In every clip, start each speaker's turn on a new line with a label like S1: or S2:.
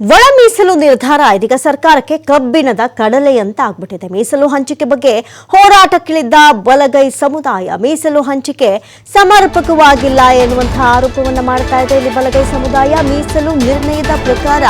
S1: ಒಳ ಮೀಸಲು ನಿರ್ಧಾರ ಇದೀಗ ಸರ್ಕಾರಕ್ಕೆ ಕಬ್ಬಿಣದ ಕಡಲೆ ಅಂತ ಆಗ್ಬಿಟ್ಟಿದೆ. ಮೀಸಲು ಹಂಚಿಕೆ ಬಗ್ಗೆ ಹೋರಾಟಕ್ಕಿಳಿದ್ದ ಬಲಗೈ ಸಮುದಾಯ ಮೀಸಲು ಹಂಚಿಕೆ ಸಮರ್ಪಕವಾಗಿಲ್ಲ ಎನ್ನುವಂತಹ ಆರೋಪವನ್ನು ಮಾಡ್ತಾ ಇದೆ ಇಲ್ಲಿ ಬಲಗೈ ಸಮುದಾಯ. ಮೀಸಲು ನಿರ್ಣಯದ ಪ್ರಕಾರ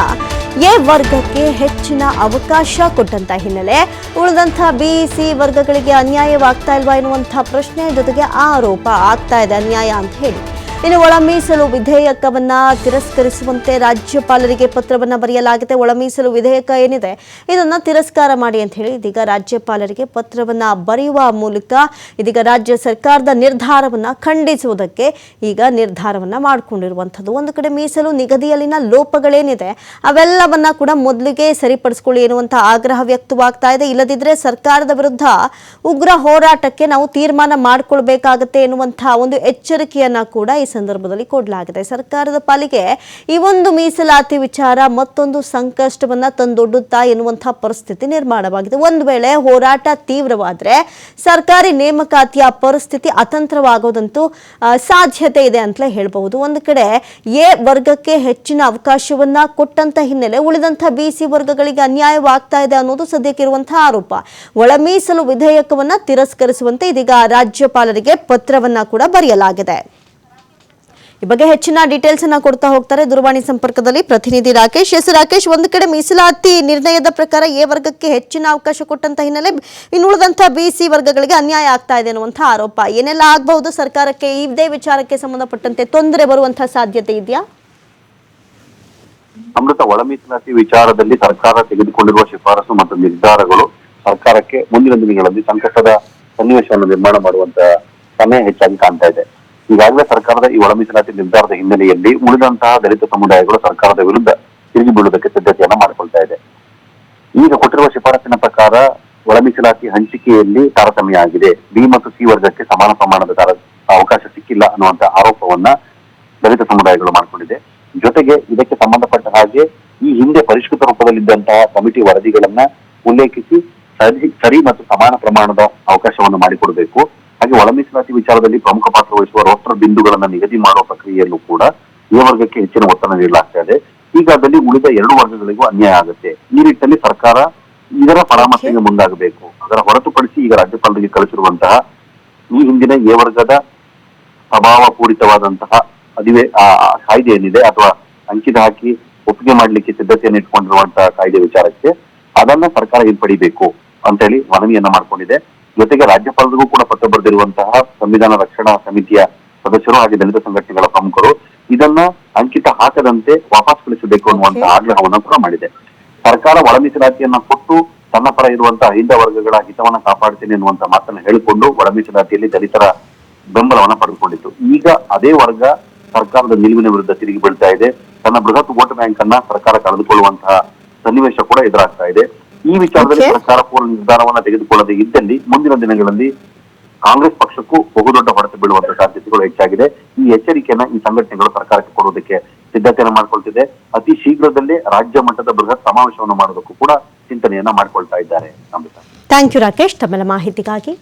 S1: ಎ ವರ್ಗಕ್ಕೆ ಹೆಚ್ಚಿನ ಅವಕಾಶ ಕೊಟ್ಟಂತ ಹಿನ್ನೆಲೆ ಉಳಿದಂತಹ ಬಿ, ಸಿ ವರ್ಗಗಳಿಗೆ ಅನ್ಯಾಯವಾಗ್ತಾ ಇಲ್ವಾ ಎನ್ನುವಂತಹ ಪ್ರಶ್ನೆ ಜೊತೆಗೆ ಆರೋಪ ಆಗ್ತಾ ಇದೆ. ಅನ್ಯಾಯ ಅಂತ ಹೇಳಿ. ಇನ್ನು ಒಳ ಮೀಸಲು ವಿಧೇಯಕವನ್ನ ತಿರಸ್ಕರಿಸುವಂತೆ ರಾಜ್ಯಪಾಲರಿಗೆ ಪತ್ರವನ್ನ ಬರೆಯಲಾಗಿದೆ. ಒಳ ಮೀಸಲು ವಿಧೇಯಕ ಏನಿದೆ? ಇದನ್ನ ತಿರಸ್ಕಾರ ಮಾಡಿ ಅಂತ ಹೇಳಿ ಇದೀಗ ರಾಜ್ಯಪಾಲರಿಗೆ ಪತ್ರವನ್ನ ಬರೆಯುವ ಮೂಲಕ ಇದೀಗ ರಾಜ್ಯ ಸರ್ಕಾರದ ನಿರ್ಧಾರವನ್ನ ಖಂಡಿಸುವುದಕ್ಕೆ ಈಗ ನಿರ್ಧಾರವನ್ನ ಮಾಡಿಕೊಂಡಿರುವಂಥದ್ದು. ಒಂದು ಕಡೆ ಮೀಸಲು ನಿಗದಿಯಲ್ಲಿನ ಲೋಪಗಳೇನಿದೆ, ಅವೆಲ್ಲವನ್ನ ಕೂಡ ಮೊದಲಿಗೆ ಸರಿಪಡಿಸ್ಕೊಳ್ಳಿ ಎನ್ನುವಂಥ ಆಗ್ರಹ ವ್ಯಕ್ತವಾಗ್ತಾ ಇದೆ. ಇಲ್ಲದಿದ್ರೆ ಸರ್ಕಾರದ ವಿರುದ್ಧ ಉಗ್ರ ಹೋರಾಟಕ್ಕೆ ನಾವು ತೀರ್ಮಾನ ಮಾಡಿಕೊಳ್ಬೇಕಾಗತ್ತೆ ಎನ್ನುವಂತಹ ಒಂದು ಎಚ್ಚರಿಕೆಯನ್ನ ಕೂಡ ಈ ಸಂದರ್ಭದಲ್ಲಿ ಕೊಡಲಾಗಿದೆ. ಸರ್ಕಾರದ ಪಾಲಿಗೆ ಈ ಒಂದು ಮೀಸಲಾತಿ ವಿಚಾರ ಮತ್ತೊಂದು ಸಂಕಷ್ಟವನ್ನ ತಂದೊಡ್ಡುತ್ತಾ ಎನ್ನುವಂತಹ ಪರಿಸ್ಥಿತಿ ನಿರ್ಮಾಣವಾಗಿದೆ. ಒಂದು ವೇಳೆ ಹೋರಾಟ ತೀವ್ರವಾದರೆ ಸರ್ಕಾರಿ ನೇಮಕಾತಿಯ ಪರಿಸ್ಥಿತಿ ಅತಂತ್ರವಾಗೋದಂತೂ ಸಾಧ್ಯತೆ ಇದೆ ಅಂತಲೇ ಹೇಳಬಹುದು. ಒಂದು ಕಡೆ ಎ ವರ್ಗಕ್ಕೆ ಹೆಚ್ಚಿನ ಅವಕಾಶವನ್ನ ಕೊಟ್ಟಂತ ಹಿನ್ನೆಲೆ ಉಳಿದಂತಹ ಬಿ, ಸಿ ವರ್ಗಗಳಿಗೆ ಅನ್ಯಾಯವಾಗ್ತಾ ಇದೆ ಅನ್ನೋದು ಸದ್ಯಕ್ಕಿರುವಂತಹ ಆರೋಪ. ಒಳ ಮೀಸಲು ವಿಧೇಯಕವನ್ನ ತಿರಸ್ಕರಿಸುವಂತೆ ಇದೀಗ ರಾಜ್ಯಪಾಲರಿಗೆ ಪತ್ರವನ್ನ ಕೂಡ ಬರೆಯಲಾಗಿದೆ. ಈ ಬಗ್ಗೆ ಹೆಚ್ಚಿನ ಡೀಟೇಲ್ಸ್ ಅನ್ನ ಕೊಡ್ತಾ ಹೋಗ್ತಾರೆ ದೂರವಾಣಿ ಸಂಪರ್ಕದಲ್ಲಿ ಪ್ರತಿನಿಧಿ ರಾಕೇಶ್. ಎಸ್ ರಾಕೇಶ್, ಒಂದು ಕಡೆ ಮೀಸಲಾತಿ ನಿರ್ಣಯದ ಪ್ರಕಾರ ಎ ವರ್ಗಕ್ಕೆ ಹೆಚ್ಚಿನ ಅವಕಾಶ ಕೊಟ್ಟಂತ ಹಿನ್ನೆಲೆ ಇನ್ನುಳಿದಂತ ಬಿ, ಸಿ ವರ್ಗಗಳಿಗೆ ಅನ್ಯಾಯ ಆಗ್ತಾ ಇದೆ ಅನ್ನುವಂತಹ ಆರೋಪ. ಏನೆಲ್ಲ ಆಗಬಹುದು? ಸರ್ಕಾರಕ್ಕೆ ಇದೇ ವಿಚಾರಕ್ಕೆ ಸಂಬಂಧಪಟ್ಟಂತೆ ತೊಂದರೆ ಬರುವಂತಹ ಸಾಧ್ಯತೆ ಇದೆಯಾ?
S2: ಅಮೃತ, ಒಳ ಮೀಸಲಾತಿ ವಿಚಾರದಲ್ಲಿ ಸರ್ಕಾರ ತೆಗೆದುಕೊಂಡಿರುವ ಶಿಫಾರಸು ಮತ್ತು ನಿರ್ಧಾರಗಳು ಸರ್ಕಾರಕ್ಕೆ ಮುಂದಿನ ದಿನಗಳಲ್ಲಿ ಸಂಕಟದ ಸನ್ನಿವೇಶವನ್ನು ನಿರ್ಮಾಣ ಮಾಡುವಂತ ಸಮಯ ಹೆಚ್ಚಾಗಿ ಕಾಣ್ತಾ ಇದೆ. ಈಗಾಗಲೇ ಸರ್ಕಾರದ ಈ ಒಳ ಮೀಸಲಾತಿ ನಿರ್ಧಾರದ ಹಿನ್ನೆಲೆಯಲ್ಲಿ ಉಳಿದಂತಹ ದಲಿತ ಸಮುದಾಯಗಳು ಸರ್ಕಾರದ ವಿರುದ್ಧ ತಿರುಗಿ ಬೀಳುವುದಕ್ಕೆ ಸಿದ್ಧತೆಯನ್ನ ಮಾಡಿಕೊಳ್ತಾ ಇದೆ. ಈಗ ಕೊಟ್ಟಿರುವ ಶಿಫಾರಸಿನ ಪ್ರಕಾರ ಒಳ ಮೀಸಲಾತಿ ಹಂಚಿಕೆಯಲ್ಲಿ ತಾರತಮ್ಯ ಆಗಿದೆ. ಬಿ ಮತ್ತು ಸಿ ವರ್ಗಕ್ಕೆ ಸಮಾನ ಪ್ರಮಾಣದ ಅವಕಾಶ ಸಿಕ್ಕಿಲ್ಲ ಅನ್ನುವಂತ ಆರೋಪವನ್ನ ದಲಿತ ಸಮುದಾಯಗಳು ಮಾಡಿಕೊಂಡಿದೆ. ಜೊತೆಗೆ ಇದಕ್ಕೆ ಸಂಬಂಧಪಟ್ಟ ಹಾಗೆ ಈ ಹಿಂದೆ ಪರಿಷ್ಕೃತ ರೂಪದಲ್ಲಿದ್ದಂತಹ ಕಮಿಟಿ ವರದಿಗಳನ್ನ ಉಲ್ಲೇಖಿಸಿ ಸರಿ ಸರಿ ಮತ್ತು ಸಮಾನ ಪ್ರಮಾಣದ ಅವಕಾಶವನ್ನು ಮಾಡಿಕೊಡಬೇಕು. ಹಾಗೆ ಒಳ ಮೀಸಲಾತಿ ವಿಚಾರದಲ್ಲಿ ಪ್ರಮುಖ ಪಾತ್ರ ವಹಿಸುವ ರೋಸ್ಟರ್ ಬಿಂದುಗಳನ್ನ ನಿಗದಿ ಮಾಡುವ ಪ್ರಕ್ರಿಯೆಯಲ್ಲೂ ಕೂಡ ಈ ವರ್ಗಕ್ಕೆ ಹೆಚ್ಚಿನ ಒತ್ತಡ ನೀಡಲಾಗ್ತಾ ಇದೆ. ಹೀಗಾದಲ್ಲಿ ಉಳಿದ ಎರಡು ವರ್ಗಗಳಿಗೂ ಅನ್ಯಾಯ ಆಗುತ್ತೆ. ಈ ನಿಟ್ಟಿನಲ್ಲಿ ಸರ್ಕಾರ ಇದರ ಪರಾಮರ್ಶೆಗೆ ಮುಂದಾಗಬೇಕು. ಅದರ ಹೊರತುಪಡಿಸಿ ಈಗ ರಾಜ್ಯಪಾಲರಿಗೆ ಕಳಿಸಿರುವಂತಹ ಈ ಹಿಂದಿನ ಎ ವರ್ಗದ ಪ್ರಭಾವ ಪೂರಿತವಾದಂತಹ ಅಧಿವೇ ಆ ಕಾಯ್ದೆ ಏನಿದೆ ಅಥವಾ ಅಂಕಿತ ಹಾಕಿ ಒಪ್ಪಿಗೆ ಮಾಡಲಿಕ್ಕೆ ಸಿದ್ಧತೆಯನ್ನು ಇಟ್ಕೊಂಡಿರುವಂತಹ ಕಾಯ್ದೆ ವಿಚಾರಕ್ಕೆ ಅದನ್ನ ಸರ್ಕಾರ ಹಿಂಪಡಿಬೇಕು ಅಂತ ಹೇಳಿ ಮನವಿಯನ್ನ ಮಾಡ್ಕೊಂಡಿದೆ. ಜೊತೆಗೆ ರಾಜ್ಯಪಾಲರಿಗೂ ಕೂಡ ಪತ್ರ ಬರೆದಿರುವಂತಹ ಸಂವಿಧಾನ ರಕ್ಷಣಾ ಸಮಿತಿಯ ಸದಸ್ಯರು ಹಾಗೆ ದಲಿತ ಸಂಘಟನೆಗಳ ಪ್ರಮುಖರು ಇದನ್ನ ಅಂಕಿತ ಹಾಕದಂತೆ ವಾಪಸ್ ಕಳಿಸಬೇಕು ಅನ್ನುವಂತಹ ಆಗ್ರಹವನ್ನು ಕೂಡ ಮಾಡಿದೆ. ಸರ್ಕಾರ ಒಳ ಮೀಸಲಾತಿಯನ್ನ ಕೊಟ್ಟು ತನ್ನ ಪರ ಇರುವಂತಹ ಹಿಂದ ವರ್ಗಗಳ ಹಿತವನ್ನ ಕಾಪಾಡ್ತೀನಿ ಅನ್ನುವಂತ ಮಾತನ್ನ ಹೇಳಿಕೊಂಡು ಒಳ ಮೀಸಲಾತಿಯಲ್ಲಿ ದಲಿತರ ಬೆಂಬಲವನ್ನ ಪಡೆದುಕೊಂಡಿತ್ತು. ಈಗ ಅದೇ ವರ್ಗ ಸರ್ಕಾರದ ನಿಲುವಿನ ವಿರುದ್ಧ ತಿರುಗಿ ಬೀಳ್ತಾ ಇದೆ. ತನ್ನ ಬೃಹತ್ ವೋಟ್ ಬ್ಯಾಂಕ್ ಅನ್ನ ಸರ್ಕಾರ ಕಳೆದುಕೊಳ್ಳುವಂತಹ ಸನ್ನಿವೇಶ ಕೂಡ ಎದುರಾಗ್ತಾ ಇದೆ. ಈ ವಿಚಾರದಲ್ಲಿ. ಸರ್ಕಾರ ಪೂರ್ಣ ನಿರ್ಧಾರವನ್ನ ತೆಗೆದುಕೊಳ್ಳದೆ ಇದ್ದಲ್ಲಿ ಮುಂದಿನ ದಿನಗಳಲ್ಲಿ ಕಾಂಗ್ರೆಸ್ ಪಕ್ಷಕ್ಕೂ ಬಹುದೊಡ್ಡ ಹೊಡೆತ ಬೀಳುವಂತಹ ಸಾಧ್ಯತೆಗಳು ಹೆಚ್ಚಾಗಿದೆ. ಈ ಎಚ್ಚರಿಕೆಯನ್ನ ಈ ಸಂಘಟನೆಗಳು ಸರ್ಕಾರಕ್ಕೆ ಕೊಡುವುದಕ್ಕೆ ಸಿದ್ಧತೆಯನ್ನ ಮಾಡ್ಕೊಳ್ತಿದೆ. ಅತಿ ಶೀಘ್ರದಲ್ಲೇ ರಾಜ್ಯ ಮಟ್ಟದ ಬೃಹತ್ ಸಮಾವೇಶವನ್ನು ಮಾಡೋದಕ್ಕೂ ಕೂಡ ಚಿಂತನೆಯನ್ನ ಮಾಡ್ಕೊಳ್ತಾ ಇದ್ದಾರೆ. ಅಮೃತ.
S1: ಥ್ಯಾಂಕ್ ಯು ರಾಕೇಶ್ ತಮ್ಮೆಲ್ಲ ಮಾಹಿತಿಗಾಗಿ.